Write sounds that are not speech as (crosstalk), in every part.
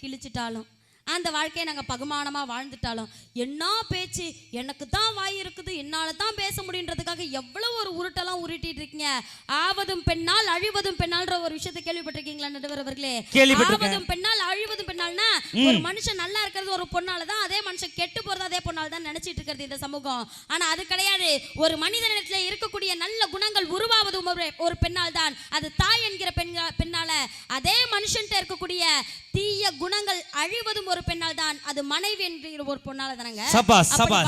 கிழிச்சிட்டாலும் அந்த வாழ்க்கையை நாங்கள் பகுமானமாக வாழ்ந்துட்டாலும் என்ன பேச்சு எனக்கு தான் வாய் இருக்குது என்னால் தான் பேச முடியுன்றதுக்காக எவ்வளோ ஒரு உருட்டெல்லாம் உருட்டிட்டு இருக்கீங்க? ஆவதும் பெண்ணால் அழிவதும் பெண்ணால்ன்ற ஒரு விஷயத்தை கேள்விப்பட்டிருக்கீங்களா நடுவர் அவர்களே. ஆவதும் பெண்ணால் அழிவதும் பெண்ணால்னா ஒரு மனுஷன் நல்லா இருக்கிறது ஒரு பொண்ணால தான் அதே மனுஷன் கெட்டு போறது அதே பொண்ணால தான் நினைச்சிட்டு இருக்கிறது இந்த சமூகம். ஆனா அது கிடையாது. ஒரு மனிதனிடத்துல இருக்கக்கூடிய நல்ல குணங்கள் உருவாவதும் ஒரு பெண்ணால் தான். அது தாய் என்கிற பெண்ணா பெண்ணால. அதே மனுஷன்ட்ட இருக்கக்கூடிய தீய குணங்கள் அழிவதும் ஒரு பெண்ணால் தான் அது மனைவி என்கிற ஒரு பொண்ணால தானங்க.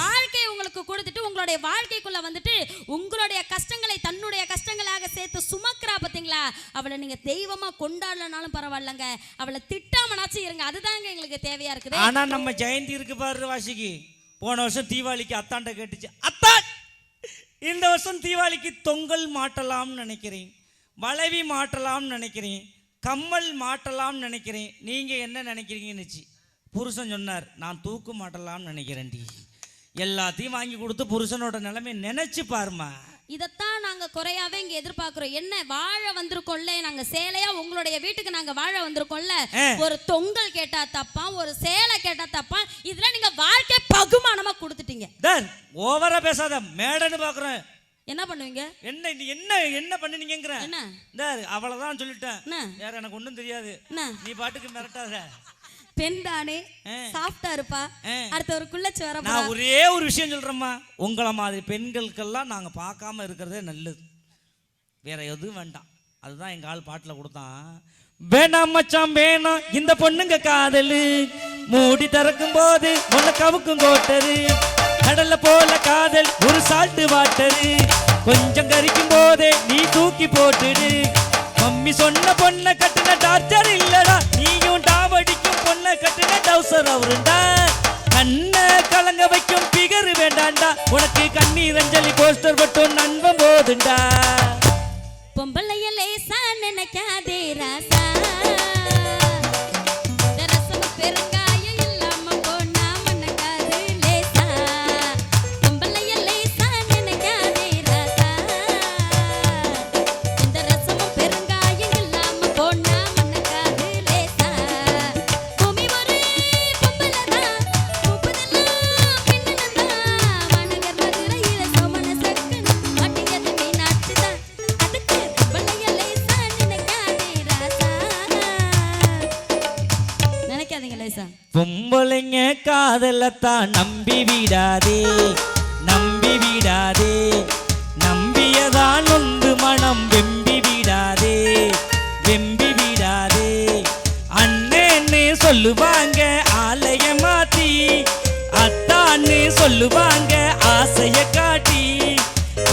வாழ்க்கையை உங்களுக்கு கொடுத்துட்டு உங்களுடைய வாழ்க்கைக்குள்ள வந்துட்டு உங்களுடைய கஷ்டங்களை தன்னுடைய கஷ்டங்களாக சேர்த்து சுமக்கிறா பாத்தீங்களா அவளை நீங்க தெய்வமா கொண்டாடலனாலும் பரவாயில்லங்க. அவளை திட்டாமனாச்சும் இருங்க அதுதாங்க எங்களுக்கு தேவையா இருக்குது. ஆனா நம்ம ஜெயந்தி இருக்கு பாரு வாசிக்கு. போன வருஷம் தீபாவளிக்கு அத்தாண்ட கேட்டுச்சு. அத்தான் இந்த வருஷம் தீபாவளிக்கு தொங்கல் மாட்டலாம்னு நினைக்கிறேன். வளைவி மாட்டலாம்னு நினைக்கிறேன். கம்மல் மாட்டலாம்னு நினைக்கிறேன். நீங்க என்ன நினைக்கிறீங்கன்னுச்சு புருஷன் சொன்னார் நான் தூக்கு மாட்டலாம்னு நினைக்கிறேன்டி எல்லாத்தையும் வாங்கி கொடுத்து புருஷனோட நிலைமை நினைச்சு பாருமா இதைத்தான் நாங்க குறையாவே இங்க எதிர்பார்க்கிறோம். என்ன வாழ வந்திருக்கோம்ல நாங்க சேலையா உங்களுடைய வீட்டுக்கு நாங்க வாழ வந்திருக்கோம்ல. ஒரு தொங்கல் கேட்டா தப்பா ஒரு சேலை கேட்டா தப்பா இதுல நீங்க வாழ்க்கை பகுமானமா கொடுத்துட்டீங்க. ஓவரா பேசாத மேடன்னு பாக்குறேன். என்ன பண்ணுவீங்க? என்ன என்ன என்ன பண்ணுனீங்கிற என்ன? அவ்வளவுதான் சொல்லிட்டேன். வேற எனக்கு ஒண்ணும் தெரியாது. நீ பாட்டுக்கு மிரட்டாத. பெண் தானே. சாஃப்டா இருப்பா. அடுத்த ஒரு குள்ளச்சு வர நான் ஒரே ஒரு விஷயம் சொல்றேம்மா. உங்களை மாதிரி பெண்களுக்கெல்லாம் நாங்க பார்க்காம இருக்கிறதே நல்லது. வேற எதுவும் வேண்டாம். அதுதான் எங்க ஆள் பாட்டுல கொடுத்தான். வேணாம் மச்சான் வேணாம் இந்த பொண்ணுங்க காதலு. மூடி திறக்கும் போது உன்னை கவுக்கும் கோட்டரு. கடல்ல போல காதல் ஒரு சால்ட்டு வாட்டரு கொஞ்சம் கரிக்கும் போதே நீ தூக்கி போட்டுடு. மம்மி சொன்ன பொண்ணை கட்டுன டார்ச்சர் இல்லடா. டாவடிக்கும் பொண்ணை கட்டின டவுசர் அவருண்டா. கண்ணை கலங்க வைக்கும் பிகர் வேண்டாண்டா. உனக்கு கண்ணீர் அஞ்சலி போஸ்டர் மட்டும் நண்பன் போதுண்டா. பொம்பளைய லேசா நினைக்காதே ராசா. அத்தான்னு சொல்லுவாங்க ஆசைய காட்டி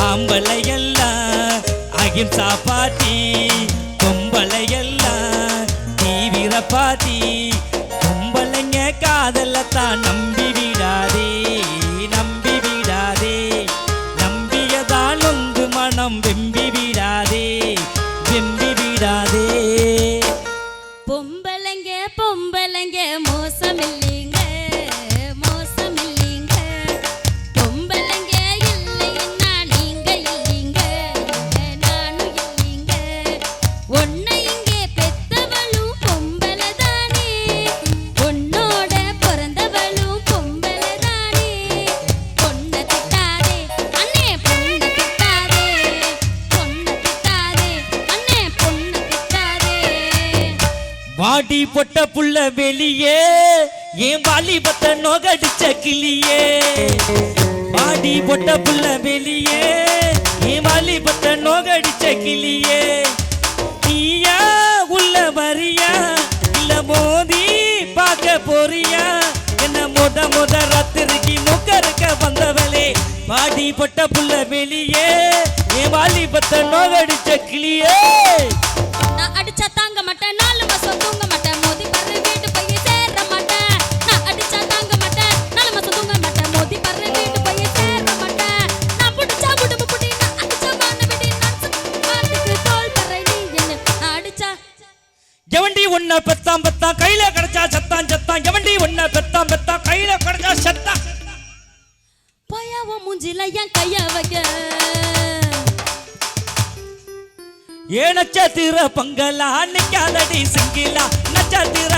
ஆம்பளையெல்லாம் அகிம்சா பாட்டி பொம்பளையெல்லாம் தீவிர பாட்டி. வாடி பொட்ட புள்ள வெளியே ஏன் வாலிபத்த நோகடிச்ச கிளியே? வாடி பொட்ட புள்ள வெளியே ஏன் வாலிபத்த நோகடிச்ச கிளியே? நீயா உள்ள வரியா? இல்ல மோதி பார்க்க போறியா? என்ன மொத மொத ராத்திரிக்கு முக்கருக்க வந்தவளே? வாடி பொட்ட புள்ள வெளியே ஏன் வாலிபத்த நோகடிச்ச கிளியே? நான் அடிச்சா தாங்க மாட்டேன் நாலு மாசம் தூங்க எவண்டி உன்னை பெத்தாம் பெத்தாம் கையில கிடைச்சா சத்தான் சத்தான். எவண்டி உன்னை பெத்தாம் பெத்தாம் கையில கிடைச்சா சத்தான். பயாவ மூஞ்சில என் கைய வைக்க. ஏ நட்சத்திர பங்கலா நிக்காதடி சிங்கிலா. நட்சத்திர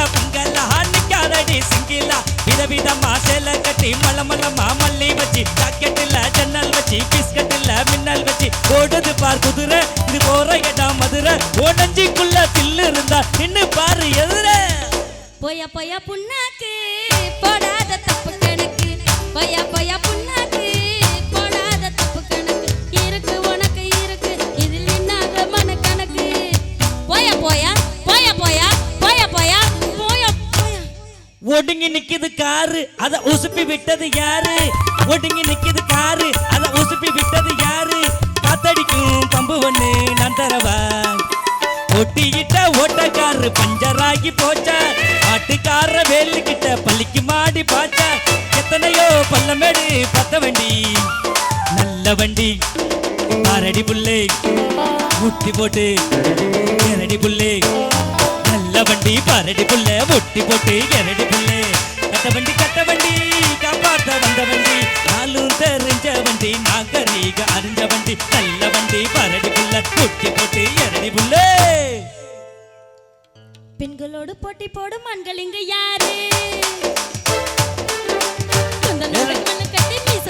பங்கலா சிங்கிலா. விதவிதமா சேலை கட்டி மலமலமா மல்லி வச்சு ஜாக்கெட்டில் ஜன்னல் வச்சு பிஸ்கட்டில் மின்னல் வச்சு. ஓடுது பார் குதிரை இது போற இடம் மதுரை. ஓடஞ்சிக்குள்ள தில்லு இருந்தா நின்னு பாரு எதிர. போய போய புண்ணாக்கு. போடாத தப்பு கணக்கு. போய போய புண்ணாக்கு. ஒடுங்கி நிக்குது காரு. அத உசுப்பி விட்டது யாரு? ஒடுங்கி நிக்குது காரு. அத உசுப்பி விட்டது யாரு? காத்தடிக்கும் கம்பு ஒண்ணு நான் தரவா? ஒட்டிக்கிட்ட ஓட்டக்காரு பஞ்சராகி போச்சா? ஆட்டுக்கார வேலு கிட்ட பள்ளிக்கு மாடி பாச்சா? எத்தனையோ பள்ளமேடு பத்த வண்டி. நல்ல வண்டி. அரடி புள்ளே முட்டி போட்டு இரடி புள்ளே நல்ல வண்டி பரடி புள்ள முட்டி போட்டு இரடி புள்ளே. கட்ட வண்டி கட்ட வண்டி காப்பாத்த வந்த வண்டி நாளும் தெரிஞ்ச வண்டி நாகரீக அறிஞ்ச வண்டி நல்ல வண்டி பரடி புள்ள முட்டி போட்டு இரடி புள்ளே. பெண்களோடு போட்டி போடும் ஆண்கள் இங்க யாரு கட்டி மீச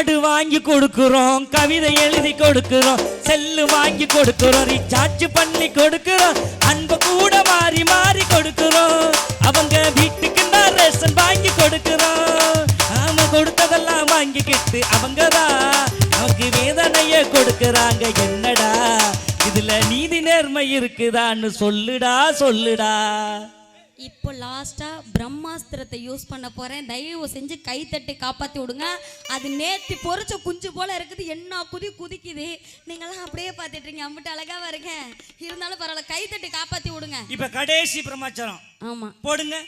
காடு வாங்கி கொடுக்கிறோம் கவிதை எழுதி கொடுக்கிறோம் செல்லு வாங்கி கொடுக்கிறோம் ரீசார்ஜ் பண்ணி கொடுக்கிறோம் அன்பு கூட மாறி மாறி கொடுக்கிறோம். அவங்க வீட்டுக்கு நான் ரேஷன் வாங்கி கொடுக்கிறோம். நாம கொடுத்ததெல்லாம் வாங்கிக்கிட்டு அவங்க தான் நமக்கு வேதனைய கொடுக்கறாங்க. என்னடா இதுல நீதி நேர்மை இருக்குதான்னு சொல்லுடா சொல்லுடா. இப்போ லாஸ்டா பிரம்மாஸ்திரத்தை யூஸ் பண்ண போறேன். தயவு செஞ்சு கை தட்டி காப்பாத்தி விடுங்க. அது நேத்தி பொறிச்ச குஞ்சு போல இருக்குது. என்ன குதி குதிக்குது. நீங்களாம் அப்படியே பார்த்துட்டு இருக்கீங்க. அம்பிட்டு அழகாவா இருக்கேன் இருந்தாலும் பரவாயில்ல. கை தட்டி காப்பாத்தி விடுங்க. இப்ப கடைசி பிரமாச்சாரம் ஆமா. போடுங்க.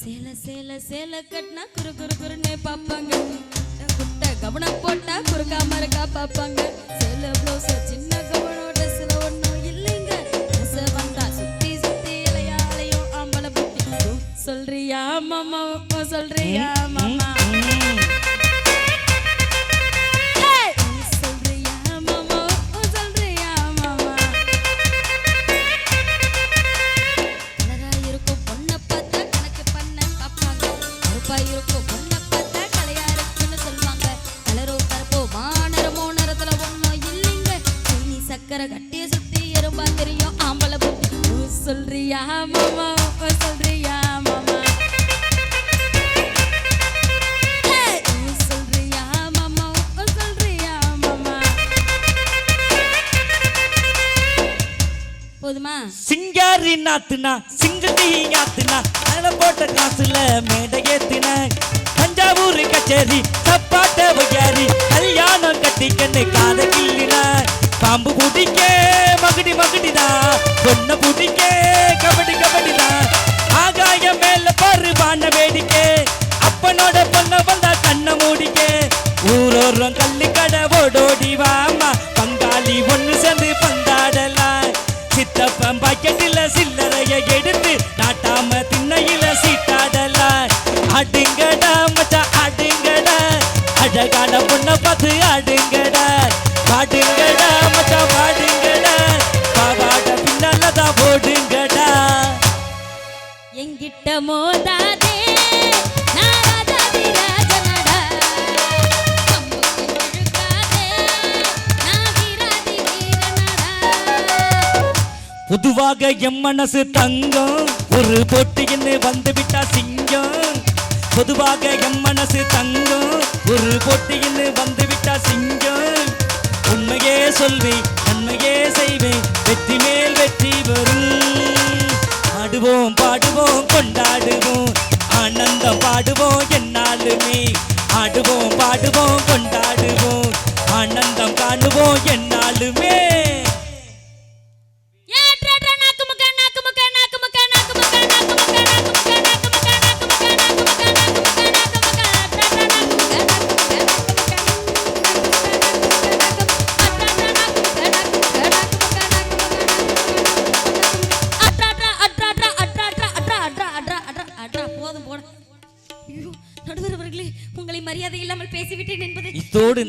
சேல சேல சேல கட்டினா குறு குறு குறுன்னே பார்ப்பாங்க. குட்ட குட்ட கவனம் போட்டா குறுக்காம இருக்கா பார்ப்பாங்க. சேல ப்ளவுஸ் சின்ன கவனம் சொல்றியா மாமா? இல்லைங்க. நீ சக்கரை கட்டிய சுத்தி எறும்பா தெரியும் ஆம்பளை புத்தி சொல்றியா மாமா? சொல்றியா? சிங்காரி நாத்துனா சிங்கட்டி நாத்துனா அத போட்ட காசுல மேடை ஏத்தின. தஞ்சாவூர் கச்சேரி சப்பாட்ட வகையாரி கல்யாணம் கட்டிக்கன்னு காத கிள்ளின. பாம்பு பிடிக்க மகுடி மகுடிதா பொண்ணை பிடிக்க கபடி கபடிதா. ஆகாயம் மேல பாரு பாண்ட வேடிக்கை. அப்பனோட பொண்ணை வந்தா கண்ணை மூடிக்க. ஊரோரம் கல்லு கடை ஓடும். பார்த்து ஆடுங்கட பாடுங்கட மச்சா பாடுங்கட. பாவாட பின்னால தான் போடுங்கட. எங்கிட்ட மோதாதே பொதுவாக எம் மனசு தங்கம் ஒரு போட்டின்னு வந்து விட்டா சிங்கம். பொதுவாக எம் மனசு தங்கம் ஒரு போட்டின்னு வந்து சொல்வேன் நன்மையே செய்வேன் வெற்றி மேல் வெற்றி வரும். ஆடுவோம் பாடுவோம் கொண்டாடுவோம் ஆனந்தம் பாடுவோம் என்னாலுமே ஆடுவோம் பாடுவோம்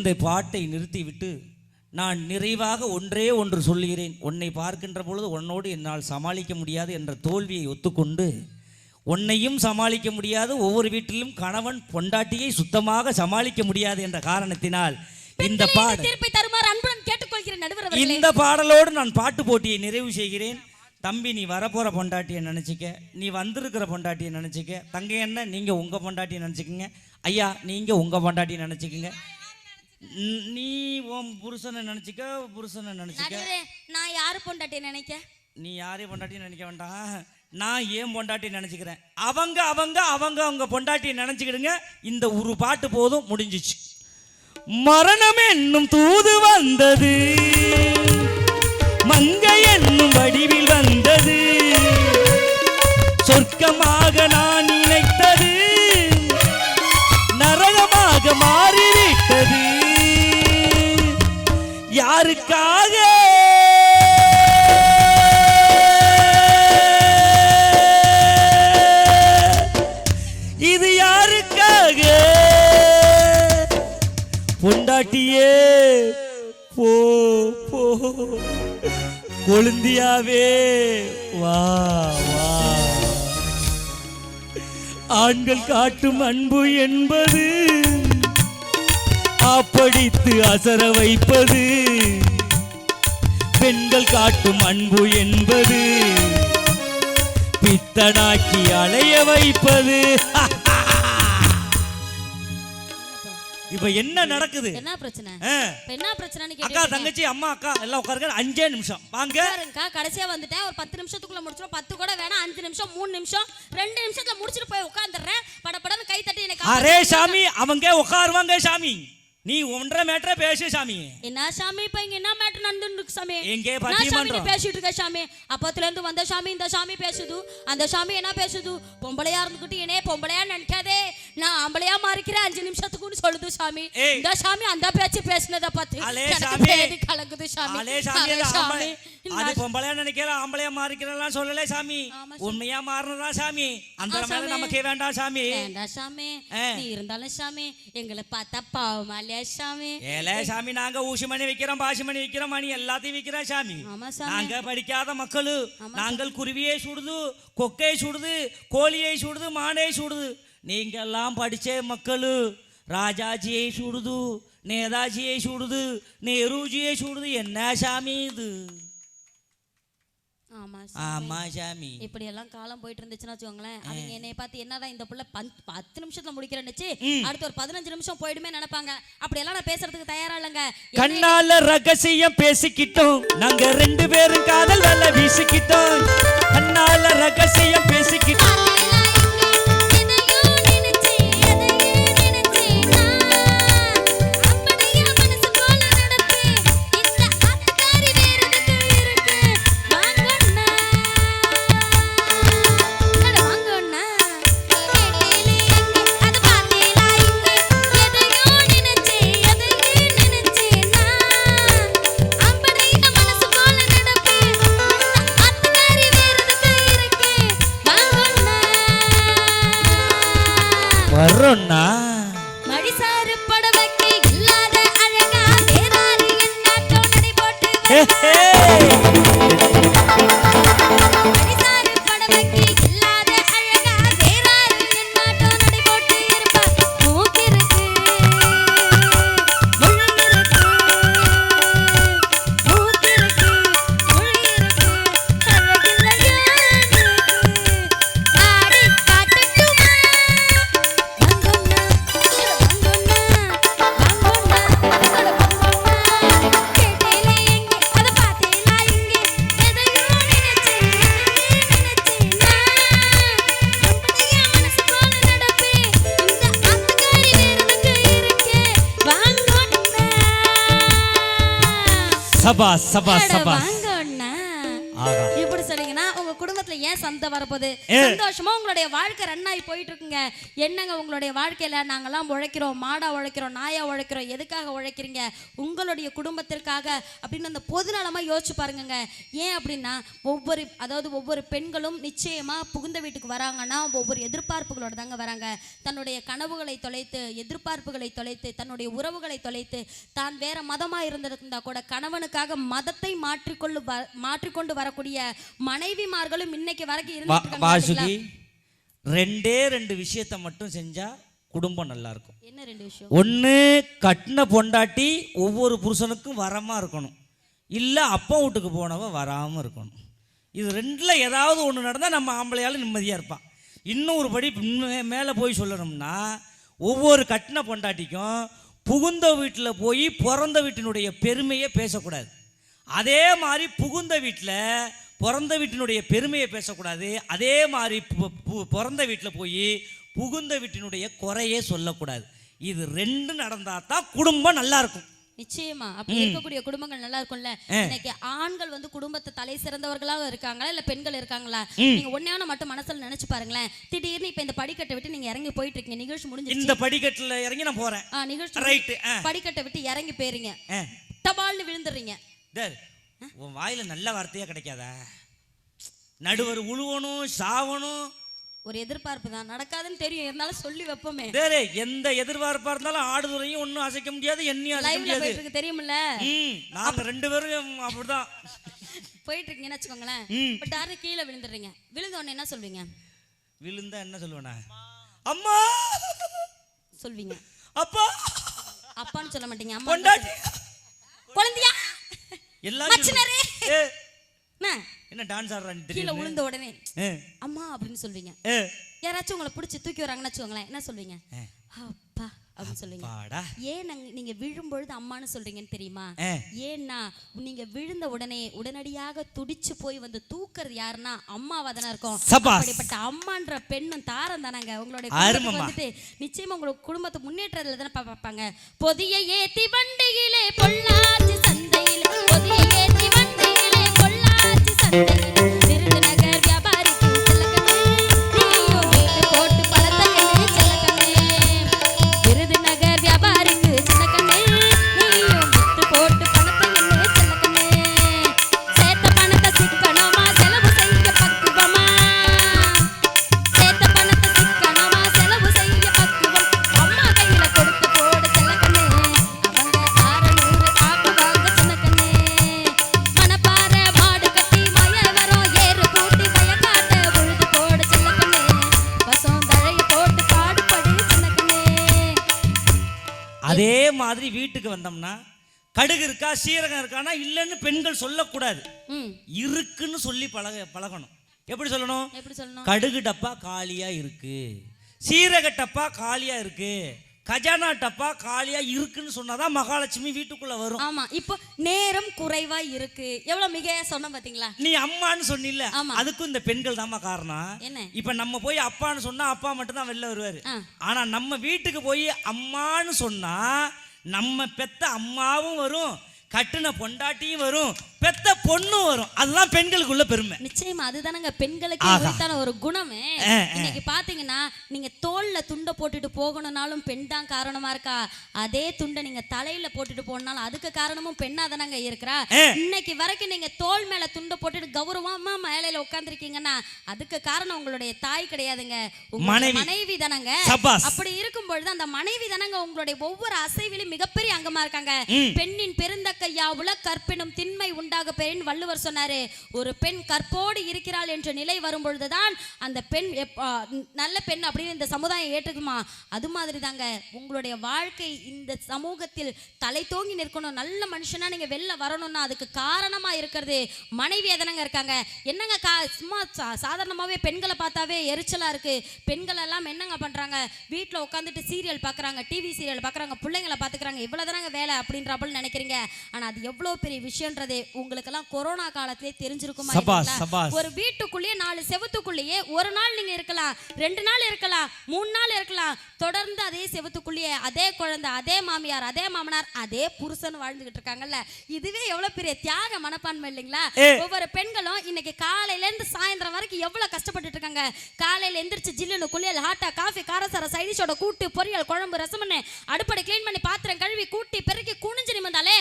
இந்த பாட்டை நிறுத்திவிட்டு நான் நிறைவாக ஒன்றே ஒன்று சொல்கிறேன் உன்னை பார்க்கின்ற பொழுது உன்னோடு என்னால் சமாளிக்க முடியாது என்ற தோல்வியை ஒத்துக்கொண்டு உன்னையும் சமாளிக்க முடியாது ஒவ்வொரு வீட்டிலும் கணவன் பொண்டாட்டியை சுத்தமாக சமாளிக்க முடியாது என்ற காரணத்தினால் இந்த பாடல் இந்த பாடலோடு நான் பாட்டு போட்டியை நிறைவு செய்கிறேன். தம்பி நீ வரப்போற பொண்டாட்டியை நினச்சிக்க நீ வந்திருக்கிற பொண்டாட்டியை நினச்சிக்க தங்க என்ன நீங்கள் உங்கள் பொண்டாட்டியை நினச்சிக்கங்க. ஐயா நீங்கள் உங்கள் பொண்டாட்டியை நினச்சிக்கங்க. நீ உன் புருஷனை நினச்சிக்க புருஷனை நினச்சிக்க. நான் யாரு பொண்டாட்டி நினைக்க? நீ யாரையும் பொண்டாட்டியும் நினைக்க வேண்டாம்? நான் ஏன் பொண்டாட்டி நினச்சிக்கிறேன்? அவங்க அவங்க அவங்க அவங்க பொண்டாட்டியை நினச்சிக்கிடுங்க. இந்த ஒரு பாட்டு போதும் முடிஞ்சிச்சு. மரணம் என்னும் தூது வந்தது. மங்கை என்னும் வடிவில் வந்தது. சொர்க்கமாக நான் யாருக்காக? இது யாருக்காக? பொண்டாட்டியே போ போ. கொழுந்தியாவே வா வா. ஆண்கள் காட்டும் அன்பு என்பது அப்படித்து அசர வைப்பது. பெண்கள் காட்டும் அன்பு என்பது. பித்தனாக்கி அலைய வைப்பது. (laughs) இப்ப என்ன நடக்குது? என்ன பிரச்சனை? என்ன பிரச்சனைன்னு அக்கா தங்கச்சி அம்மா அக்கா எல்லாம் உட்காருங்க. அஞ்சே நிமிஷம். வாங்க. பாருங்கக்கா கடைசியா வந்துட்டேன். ஒரு பத்து நிமிஷத்துக்குள்ள முடிச்சிடும் பத்து கூட வேணாம். அஞ்சு நிமிஷம் மூணு நிமிஷம் ரெண்டு நிமிஷத்துல முடிச்சிட்டு போய் உட்காந்துடுறேன் படபடன்னு கை தட்டி எனக்கு அரே சாமி அவங்க உட்காருவாங்க சாமி. நீ ஒன்றரை மீட்டர பேசு சாமி. என்ன சாமி இப்ப இங்க என்ன மேட்டர் நடந்துட்டு இருக்கு சாமி? எங்கே சாமி பேசிட்டு இருக்க சாமி? அப்பத்துல இருந்து வந்த சாமி இந்த சாமி பேசுது. அந்த சாமி என்ன பேசுது? பொம்பளையா இருந்துகிட்டு என்னே பொம்பளையா நினைக்காதே. நான் ஆம்பளையா மாறிக்கிறேன் அஞ்சு நிமிஷத்துக்குன்னு சொல்லுது சாமி. இந்த சாமி அந்த பேச்சு பேசுனத பத்தி அலே எனக்கு கலங்குது சாமி. சாமி அது பொம்பளையா நினைக்கிற ஆம்பளையா மாறிக்கிறலாம் சொல்லல சாமி. உண்மையா மாறினதா சாமி. அந்த மேல சாமி. நமக்கே வேண்டாம் சாமி. வேண்டாம் சாமி. நீ இருந்தாலும் சாமி எங்களை பார்த்தா பாவமா இல்லையா சாமி. ஏலே சாமி நாங்க ஊசி மணி வைக்கிறோம் பாசி மணி வைக்கிறோம் மணி எல்லாத்தையும் வைக்கிறோம் சாமி. நாங்க படிக்காத மக்களு. நாங்கள் குருவியை சுடுது கொக்கை சுடுது கோழியை சுடுது மானை சுடுது. நீங்க எல்லாம் படிச்ச மக்களு ராஜாஜியை சுடுது நேதாஜியை சுடுது நேருஜியை சுடுது. என்ன சாமி இது? ஆமா சாமி. இப்படி எல்லாம் காலம் போயிட்டு இருந்துச்சுன்னா வச்சுக்கோங்களேன் அவங்க என்னைய பார்த்து என்னதான் இந்த புள்ள பத்து நிமிஷத்துல முடிக்கிறேன்னுச்சு. அடுத்து ஒரு பதினஞ்சு நிமிஷம் போயிடுமே நினைப்பாங்க. அப்படி எல்லாம் நான் பேசுறதுக்கு தயாரா இல்லைங்க. கண்ணால ரகசியம் பேசிக்கிட்டோம். நாங்க ரெண்டு பேரும் காதல் வீசிக்கிட்டோம். கண்ணால ரகசியம் பேசிக்கிட்டோம். சபா சபா அட சபா ஏன் சந்தை வரப்போகுது. சந்தோஷமா உங்களுடைய வாழ்க்கை ரன் ஆகி போயிட்டு இருக்குங்க என்னங்க உங்களுடைய வாழ்க்கையில நாங்கெல்லாம் உழைக்கிறோம் மாடா உழைக்கிறோம் நாயா உழைக்கிறோம் எதுக்காக உழைக்கிறீங்க? உங்களுடைய குடும்பத்திற்காக அப்படின்னு அந்த பொதுநலமா யோசிச்சு பாருங்கங்க. ஏன் அப்படின்னா ஒவ்வொரு அதாவது ஒவ்வொரு பெண்களும் நிச்சயமா புகுந்த வீட்டுக்கு வராங்கன்னா ஒவ்வொரு எதிர்பார்ப்புகளோட தாங்க வராங்க. தன்னுடைய கனவுகளை தொலைத்து எதிர்பார்ப்புகளை தொலைத்து தன்னுடைய உறவுகளை தொலைத்து தான் வேற மதமா இருந்திருந்தா கூட கணவனுக்காக மதத்தை மாற்றிக்கொள்ளு மாற்றிக்கொண்டு வரக்கூடிய மனைவிமார்களும் இன்னைக்கு வரைக்கும் வா- இருந்துட்டு இருக்காங்க வாசுகி ரெண்டே ரெண்டு விஷயத்த மட்டும் செஞ்சா குடும்பம் நல்லா இருக்கும்? என்ன ரெண்டு விஷயம்? ஒன்று கட்டின பொண்டாட்டி ஒவ்வொரு புருஷனுக்கும் வரமாக இருக்கணும். இல்லை அப்பா வீட்டுக்கு போனவ வராமல் இருக்கணும். இது ரெண்டில் ஏதாவது ஒன்று நடந்தால் நம்ம ஆம்பளையால் நிம்மதியாக இருப்பான். இன்னும் ஒரு படி மேலே போய் சொல்லணும்னா ஒவ்வொரு கட்டின பொண்டாட்டிக்கும் புகுந்த வீட்டில் போய் பிறந்த வீட்டினுடைய பெருமையை பேசக்கூடாது. அதே மாதிரி புகுந்த வீட்டில் பிறந்த வீட்டினுடைய பெருமையை பேசக்கூடாது. அதே மாதிரி பிறந்த வீட்டில் போய் புகுந்த வீட்டினுடைய குறையே சொல்லக்கூடாது. இது ரெண்டு நடந்தால் தான் குடும்பம் நல்லா இருக்கும். நிச்சயமா. அப்படி இருக்கக்கூடிய குடும்பங்கள் நல்லா இருக்கும்ல. இன்னைக்கு ஆண்கள் வந்து குடும்பத்தை தலை சிறந்தவர்களாக இருக்காங்களா இல்ல பெண்கள் இருக்காங்களா? நீங்க ஒன்னே மட்டும் மனசுல நினைச்சு பாருங்களேன். திடீர்னு இப்ப இந்த படிக்கட்டை விட்டு நீங்க இறங்கி போயிட்டு இருக்கீங்க நிகழ்ச்சி முடிஞ்சிருச்சு. இந்த படிக்கட்டில் இறங்கி நான் போகிறேன் ஆ, நிகழ்ச்சி படிக்கட்டை விட்டு இறங்கி போயிருங்க. ஆ. டபால்னு விழுந்துடுறீங்க. உன் வாயில் நல்ல வார்த்தையே கிடைக்காதா? நடுவர் உழுவணும் சாவணும். ஒரு எதிர்பார்ப்பு தான். நடக்காதுன்னு தெரியும். இருந்தாலும் சொல்லி வைப்போமே. டேரே எந்த எதிர்பார்ப்பா இருந்தாலும் ஆடுதுறையும் ஒன்றும் அசைக்க முடியாது என்னையும் அசைக்க முடியாது. தெரியுமில்ல? நாங்க ரெண்டு பேரும் அப்படிதான். போயிட்டு இருக்கீங்கன்னு வச்சுக்கோங்களேன். ம். இப்ப டாரு கீழே விழுந்துடுறீங்க. விழுந்த உடனே என்ன சொல்வீங்க? விழுந்தா என்ன சொல்லுவேனா? அம்மா. சொல்வீங்க. அப்பா! அப்பான்னு சொல்ல மாட்டீங்க. அம்மா. குழந்தையா? எல்லாரும் மச்சினரே. ஏ, என்ன என்ன டான்ஸ் ஆடுறான்னு கீழே தெரியும் விழுந்த உடனே ஏ, அம்மா அப்படின்னு சொல்வீங்க ஏ, யாராச்சும் உங்களை பிடிச்சி தூக்கி வராங்கன்னு வச்சுக்கோங்களேன் என்ன சொல்வீங்க. அப்பா அப்படின்னு ஏன் நாங்க விழும்பொழுது அம்மான்னு சொல்றீங்கன்னு தெரியுமா. ஏன்னா நீங்க விழுந்த உடனே உடனடியாக துடிச்சு போய் வந்து தூக்குறது யாருன்னா அம்மாவா தானே இருக்கும். அப்படிப்பட்ட அம்மான்ற பெண்ணும் தாரம் தானங்க. உங்களுடைய வந்துட்டு நிச்சயமா உங்களோட குடும்பத்தை முன்னேற்றத்துல தானே பார்ப்பாங்க. பொதிய ஏத்தி வண்டியிலே பொள்ளாச்சி Thank you. மாதிரி வீட்டுக்கு வந்தோம்னா கடுகு இருக்கா சீரகம் இருக்கானா இல்லைன்னு பெண்கள் சொல்லக்கூடாது. இருக்குன்னு சொல்லி பழக பழகணும். எப்படி சொல்லணும்? எப்படி சொல்லணும்? கடுகு டப்பா காலியா இருக்கு. சீரக டப்பா காலியா இருக்கு. கஜானா டப்பா காலியா இருக்குன்னு சொன்னாதான் மகாலட்சுமி வீட்டுக்குள்ள வரும். ஆமா இப்போ நேரம் குறைவா இருக்கு. எவ்வளவு மிக சொன்ன பாத்தீங்களா? நீ அம்மான்னு சொன்னில்ல. ஆமா. அதுக்கும் இந்த பெண்கள் தாம்மா காரணம். என்ன? இப்ப நம்ம போய் அப்பான்னு சொன்னா அப்பா மட்டும் தான் வெளில வருவாரு. ஆனா நம்ம வீட்டுக்கு போய் அம்மான்னு சொன்னா நம்ம பெத்த அம்மாவும் வரும் கட்டுன பொண்டாட்டியும் வரும் பெத்த பொண்ணும் வரும் அதுதான் பெண்களுக்குள்ள பெருமை நிச்சயமா அதுதானங்க பெண்களுக்கு. உரித்தான ஒரு குணமே. இன்னைக்கு பாத்தீங்கன்னா நீங்க தோல்ல துண்டை போட்டுட்டு போகணும்னாலும் பெண் தான் காரணமா இருக்கா அதே துண்டை நீங்க தலையில போட்டுட்டு போனாலும் அதுக்கு காரணமும் பெண்ணா தானங்க இருக்கிறா. இன்னைக்கு வரைக்கும் நீங்க தோல் மேல துண்டை போட்டுட்டு கௌரவமா மேலையில உட்காந்துருக்கீங்கன்னா அதுக்கு காரணம் உங்களுடைய தாய் கிடையாதுங்க மனைவி. தானங்க. அப்படி இருக்கும் பொழுது அந்த மனைவி தானங்க உங்களுடைய ஒவ்வொரு அசைவிலும் மிகப்பெரிய அங்கமா இருக்காங்க. பெண்ணின் பெருந்தக்க யாவுல கற்பெனும் திண்மை உண்டாக பெண் வள்ளுவர் சொன்னாரு ஒரு பெண் கற்போடு இருக்கிறாள் என்ற நிலை வரும் பொழுதுதான் அந்த பெண் நல்ல பெண் அப்படின்னு இந்த சமுதாயம் ஏற்றுக்குமா? அது மாதிரி தாங்க உங்களுடைய வாழ்க்கை இந்த சமூகத்தில் தலை தோங்கி நிற்கணும். நல்ல மனுஷனா நீங்க வெளில வரணும்னா அதுக்கு காரணமா இருக்கிறது மனைவி எதனங்க இருக்காங்க? என்னங்க கா சும்மா சா- பெண்களை பார்த்தாவே எரிச்சலா இருக்கு. பெண்கள் எல்லாம் என்னங்க பண்றாங்க? வீட்டில் உட்காந்துட்டு சீரியல் பார்க்குறாங்க டிவி சீரியல் பார்க்குறாங்க பிள்ளைங்களை பார்த்துக்கிறாங்க. இவ்வளோதானங்க வேலை அப்படின்றப்பள் நினைக்கிறீங்க. ஆனால் அது எவ்வளோ பெரிய விஷயன்றது உங்களுக்கெல்லாம் கொரோனா காலத்திலே தெரிஞ்சிருக்குமா. ஒரு வீட்டுக்குள்ளேயே நாலு செவத்துக்குள்ளேயே ஒரு நாள் நீங்க இருக்கலாம் ரெண்டு நாள் இருக்கலாம் மூணு நாள் இருக்கலாம். தொடர்ந்து அதே செவத்துக்குள்ளேயே அதே குழந்தை அதே மாமியார் அதே மாமனார் அதே புருஷன் வாழ்ந்துகிட்டு இருக்காங்கல்ல. இதுவே எவ்வளவு பெரிய தியாக மனப்பான்மை இல்லைங்களா. ஒவ்வொரு பெண்களும் இன்னைக்கு காலையில இருந்து சாயந்தரம் வரைக்கும் எவ்வளவு கஷ்டப்பட்டுட்டு இருக்காங்க? காலையில எந்திரிச்சு ஜில்லுன்னு குளியல் ஹாட்டா காஃபி காரசார சைடிஷோட கூட்டு பொரியல் குழம்பு ரசம்னு அடுப்படை க்ளீன் பண்ணி பாத்திரம் கழுவி கூட்டி பெருக்கி குனிஞ்சு நிமிந்தாலே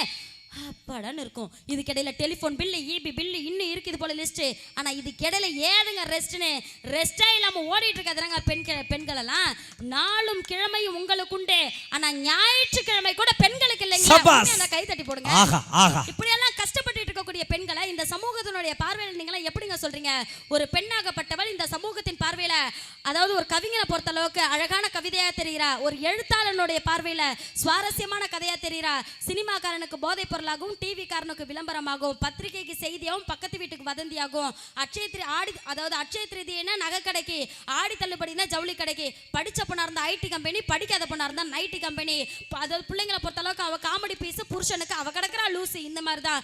அப்பாடான்னு இருக்கும். இதுக்கிடையில டெலிஃபோன் பில்லு இபி பில்லு இன்னும் இருக்குது போல லிஸ்ட் ஆனா இதுக்கிடையில ஏதுங்க ரெஸ்ட்னு ரெஸ்டே இல்லாம ஓடிட்டு இருக்காதுங்க பெண்கள் பெண்கள் எல்லாம் நாளும் கிழமையும் உங்களுக்கு உண்டு. ஆனா ஞாயிற்றுக்கிழமை கூட பெண்களுக்கு இல்லைங்க. கை தட்டி போடுங்க. இப்படியெல்லாம் இருக்கக்கூடிய பெண்களை இந்த சமூகத்தினுடைய பார்வையில் நீங்களாம் எப்படிங்க சொல்றீங்க? ஒரு பெண்ணாகப்பட்டவள் இந்த சமூகத்தின் பார்வையில அதாவது ஒரு கவிஞனை பொறுத்த அளவுக்கு அழகான கவிதையா தெரிகிறா ஒரு எழுத்தாளனுடைய பார்வையில சுவாரஸ்யமான கதையா தெரிகிறா சினிமாக்காரனுக்கு போதைப் பொருளாகவும் டிவிக்காரனுக்கு விளம்பரமாகும் பத்திரிகைக்கு செய்தியாகவும் பக்கத்து வீட்டுக்கு வதந்தியாகும் அட்சய திரி ஆடி அதாவது அட்சய திருதினா நகை கடைக்கு ஆடி தள்ளுபடினா ஜவுளி கடைக்கு படிச்ச பொண்ணா இருந்தா ஐடி கம்பெனி படிக்காத பொண்ணா இருந்தா நைட்டி கம்பெனி அதாவது பிள்ளைங்களை பொறுத்த அளவுக்கு அவ காமெடி பீஸ் புருஷனுக்கு அவ கிடக்குறா லூசி இந்த மாதிரி தான்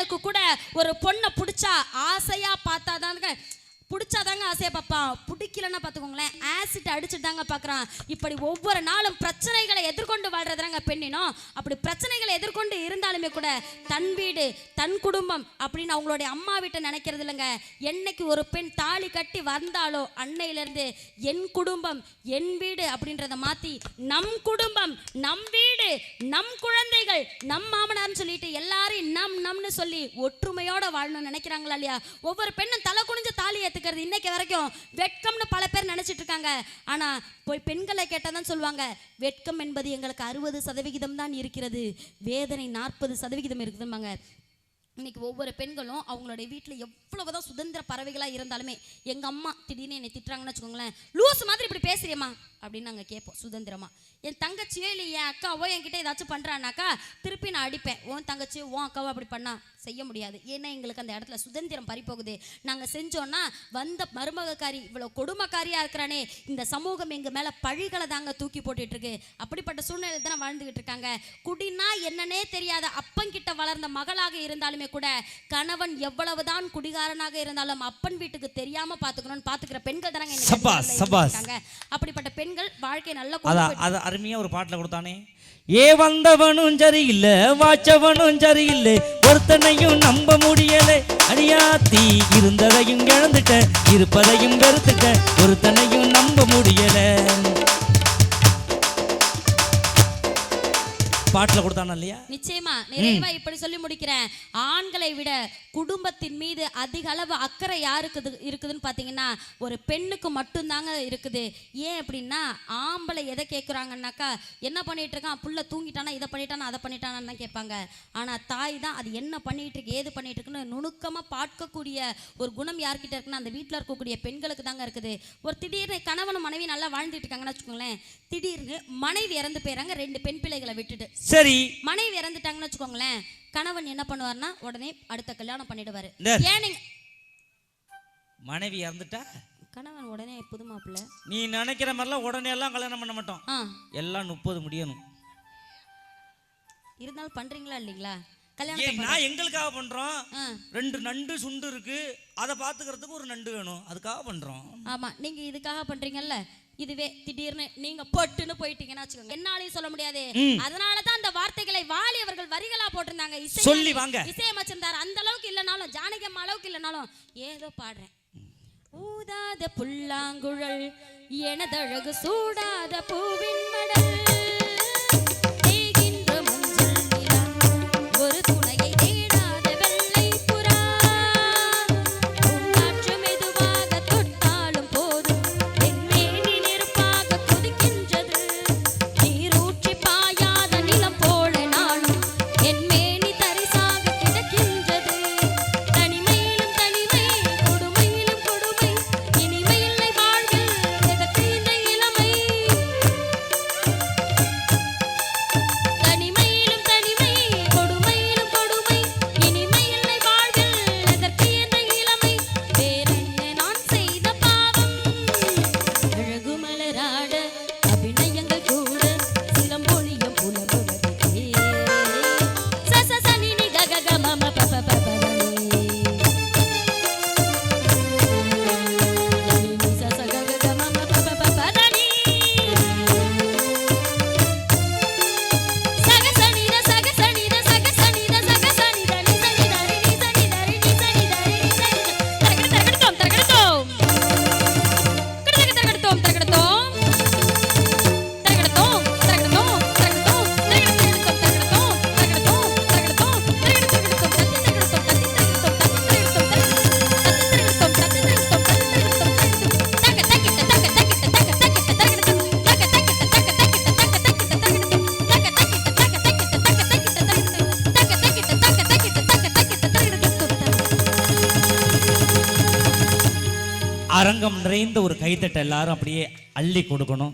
காதலனுக்கு கூட ஒரு பொண்ணை பிடிச்சா ஆசையா பார்த்தாதானுங்க பிடிச்சாதாங்க ஆசையை பார்ப்பான். பிடிக்கலன்னா பார்த்துக்கோங்களேன். ஆசிட் அடிச்சுட்டு தாங்க பார்க்குறான். இப்படி ஒவ்வொரு நாளும் பிரச்சனைகளை எதிர்கொண்டு வாழ்றதுறாங்க பெண்ணினம். அப்படி பிரச்சனைகளை எதிர்கொண்டு இருந்தாலுமே கூட தன் வீடு தன் குடும்பம் அப்படின்னு அவங்களுடைய அம்மா வீட்டை நினைக்கிறது இல்லைங்க. என்னைக்கு ஒரு பெண் தாலி கட்டி வந்தாலோ அன்னையிலேருந்து என் குடும்பம் என் வீடு அப்படின்றத மாற்றி நம் குடும்பம் நம் வீடு நம் குழந்தைகள் நம் மாமனார்னு சொல்லிட்டு எல்லாரையும் நம் நம்னு சொல்லி ஒற்றுமையோட வாழணும்னு நினைக்கிறாங்களா இல்லையா? ஒவ்வொரு பெண்ணும் தலை குனிஞ்ச தாலி எடுத்துக்கிறது இன்னைக்கு வரைக்கும் வெட்கம்னு பல பேர் நினைச்சிட்டு இருக்காங்க. ஆனா போய் பெண்களை கேட்டால் தான் சொல்லுவாங்க வெட்கம் என்பது எங்களுக்கு அறுபது சதவிகிதம் தான் இருக்கிறது. வேதனை நாற்பது சதவிகிதம் இருக்குதும்பாங்க. இன்னைக்கு ஒவ்வொரு பெண்களும் அவங்களுடைய வீட்டில் எவ்வளவுதான் சுதந்திர பறவைகளாக இருந்தாலுமே எங்கள் அம்மா திடீர்னு என்னை திட்டுறாங்கன்னு வச்சுக்கோங்களேன் லூஸ் மாதிரி இப்படி பேசுறியம்மா அப்படின்னு நாங்கள் கேட்போம் சுதந்திரமா. என் தங்கச்சியோ இல்லை என் அக்காவோ என்கிட்ட ஏதாச்சும் பண்ணுறானாக்கா திருப்பி நான் அடிப்பேன். உன் தங்கச்சியோ உன் அக்காவோ அப்படி பண்ணா செய்ய முடியாது. ஏன்னா எங்களுக்கு அந்த இடத்துல சுதந்திரம் பறிப்போகுது நாங்கள் செஞ்சோன்னா வந்த மருமகக்காரி இவ்வளோ கொடுமைக்காரியாக இருக்கிறானே இந்த சமூகம் எங்கள் மேலே பழிகளை தாங்க தூக்கி போட்டுட்ருக்கு. அப்படிப்பட்ட சூழ்நிலை தான் வாழ்ந்துக்கிட்டு இருக்காங்க. குடினா என்னன்னே தெரியாத அப்பங்கிட்ட வளர்ந்த மகளாக இருந்தாலுமே கூட கணவன் எவ்வளவுதான் குடிகாரனாக இருந்தாலும் அப்பன் வீட்டுக்கு தெரியாம பாத்துக்கணும்னு பாத்துக்கிற பெண்கள் தானங்க. இருக்காங்க. அப்படிப்பட்ட பெண்கள் வாழ்க்கை நல்ல அது அருமையா ஒரு பாட்டுல கொடுத்தானே? ஏ வந்தவனும் சரியில்லை வாச்சவனும் சரியில்லை ஒருத்தனையும் நம்ப முடியல. அடியாத்தி இருந்ததையும் இழந்துட்ட இருப்பதையும் வெறுத்துட்ட ஒருத்தனையும் நம்ப முடியல. பாட்டுல கொடுத்தானா இல்லையா? நிச்சயமா. நிறைவா இப்படி சொல்லி முடிக்கிறேன். ஆண்களை விட குடும்பத்தின் மீது அதிக அளவு அக்கறை யாருக்கு இது- இருக்குதுன்னு பாத்தீங்கன்னா ஒரு பெண்ணுக்கு மட்டும்தாங்க இருக்குது. ஏன் அப்படின்னா ஆம்பளை எதை கேட்குறாங்கன்னாக்கா என்ன பண்ணிட்டு இருக்கான் புள்ள தூங்கிட்டானா இதை பண்ணிட்டானா அதை பண்ணிட்டானான்னு தான் கேட்பாங்க. ஆனா தாய் தான் அது என்ன பண்ணிட்டு இருக்கு ஏது பண்ணிட்டு இருக்குன்னு நுணுக்கமா பார்க்கக்கூடிய ஒரு குணம் யார்கிட்ட இருக்குன்னா அந்த வீட்டில் இருக்கக்கூடிய பெண்களுக்கு தாங்க இருக்குது. ஒரு திடீர்னு கணவனும் மனைவி நல்லா வாழ்ந்துட்டு இருக்காங்கன்னு வச்சுக்கோங்களேன் திடீர்னு மனைவி இறந்து போயிறாங்க ரெண்டு பெண் பிள்ளைகளை விட்டுட்டு. சரி. மனைவி இறந்துட்டாங்கன்னு வச்சுக்கோங்களேன் கணவன் என்ன பண்ணுவார்னா உடனே அடுத்த கல்யாணம் பண்ணிடுவாரு. ஏன் மனைவி இறந்துட்டா? கணவன் உடனே புது மாப்பிள்ளை. நீ நினைக்கிற மாதிரிலாம் உடனே எல்லாம் கல்யாணம் பண்ண மாட்டோம். எல்லாம் முப்பது முடியணும். இருந்தாலும் பண்றீங்களா இல்லைங்களா? கல்யாணம் நான் எங்களுக்காக பண்றோம். ரெண்டு நண்டு சுண்டு இருக்கு. அதை பாத்துக்கிறதுக்கு ஒரு நண்டு வேணும். அதுக்காக பண்றோம். ஆமா நீங்க இதுக்காக பண்றீங்கல்ல? இதுவே திடீர்னு நீங்க பொட்டுன்னு போயிட்டீங்கன்னா வச்சுக்கோங்க. என்னாலையும் சொல்ல முடியாது. அதனாலதான் அந்த வார்த்தைகளை வாலி அவர்கள் வரிகளா போட்டிருந்தாங்க. இசை சொல்லி வாங்க. இசையமைச்சிருந்தார் அந்த அளவுக்கு இல்லைனாலும் ஜானகி அம்மா அளவுக்கு இல்லைனாலும் ஏதோ பாடுறேன். ஊதாத புல்லாங்குழல் எனதழகு சூடாத பூவின் மடல் ஒரு அரங்கம் நிறைந்த ஒரு கைத்தட்டை எல்லாரும் அப்படியே அள்ளி கொடுக்கணும்.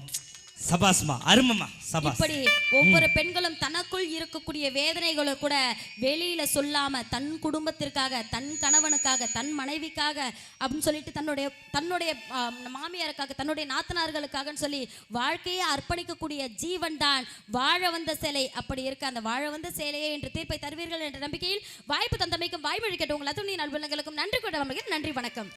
சபாஸ்மா அருமமா இப்படி ஒவ்வொரு பெண்களும் தனக்குள் இருக்கக்கூடிய வேதனைகளை கூட வெளியில சொல்லாம தன் குடும்பத்திற்காக தன் கணவனுக்காக தன் மனைவிக்காக அப்படின்னு சொல்லிட்டு தன்னுடைய தன்னுடைய மாமியாருக்காக தன்னுடைய நாத்தனார்களுக்காகன்னு சொல்லி வாழ்க்கையை அர்ப்பணிக்கக்கூடிய ஜீவன் தான் வாழ வந்த சேலை. அப்படி இருக்க அந்த வாழ வந்த சேலையை என்று தீர்ப்பை தருவீர்கள் என்ற நம்பிக்கையில் வாய்ப்பு தந்தமைக்கும் வாய்மொழி கேட்ட உங்கள் அத்துணை நல்வலங்களுக்கும் நன்றி கூட நன்றி வணக்கம்.